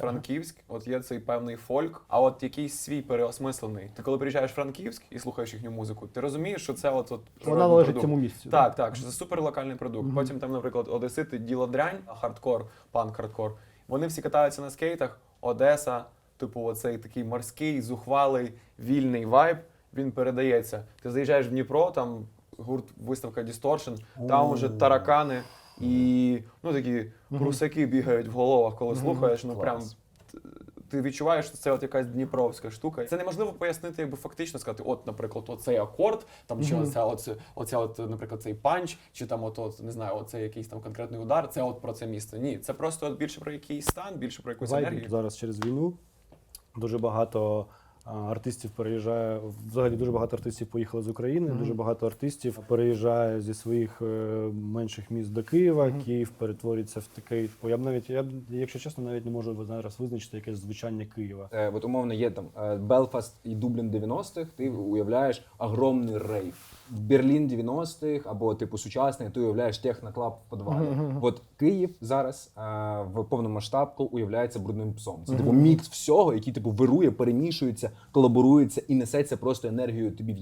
Франківськ, от є цей певний фольк, а от якийсь свій переосмислений. Ти коли приїжджаєш в Франківськ і слухаєш їхню музику, ти розумієш, що це от, от Вона належить цьому місцю. Так, так, що це супер локальний продукт. Потім там, наприклад, Одесити, діло дрянь, хардкор, панк хардкор. Вони всі катаються на скейтах. Одеса, типу, оцей такий морський, зухвалий, вільний вайб. Він передається. Ти заїжджаєш в Дніпро, там гурт виставка Distortion, там уже таракани і ну такі прусаки бігають в головах, коли слухаєш. Ну прям ти відчуваєш, що це от якась дніпровська штука. Це неможливо пояснити, якби фактично сказати, от, наприклад, оцей акорд, там чи оця, оце, оця, от, наприклад, цей панч, чи там от, от не знаю, оцей якийсь там конкретний удар. Це от про це місце. Ні, це просто от більше про якийсь стан, більше про якусь енергію. зараз через війну. Дуже багато артистів переїжджає. Взагалі дуже багато артистів поїхали з України. Дуже багато артистів переїжджає зі своїх е, менших міст до Києва. Київ перетворюється в такий. Я б навіть я б, якщо чесно, навіть не можу зараз визначити якесь звучання Києва. Е, от умовно є там е, Белфаст і Дублін 90-х, ти уявляєш огромний рейв. Берлін 90-х або типу сучасний, ти уявляєш техноклаб в подвалі. От Київ зараз а, в повномасштабку уявляється брудним псом. Це типу мікс всього, який типу вирує, перемішується, колаборується і несеться просто енергією тобі в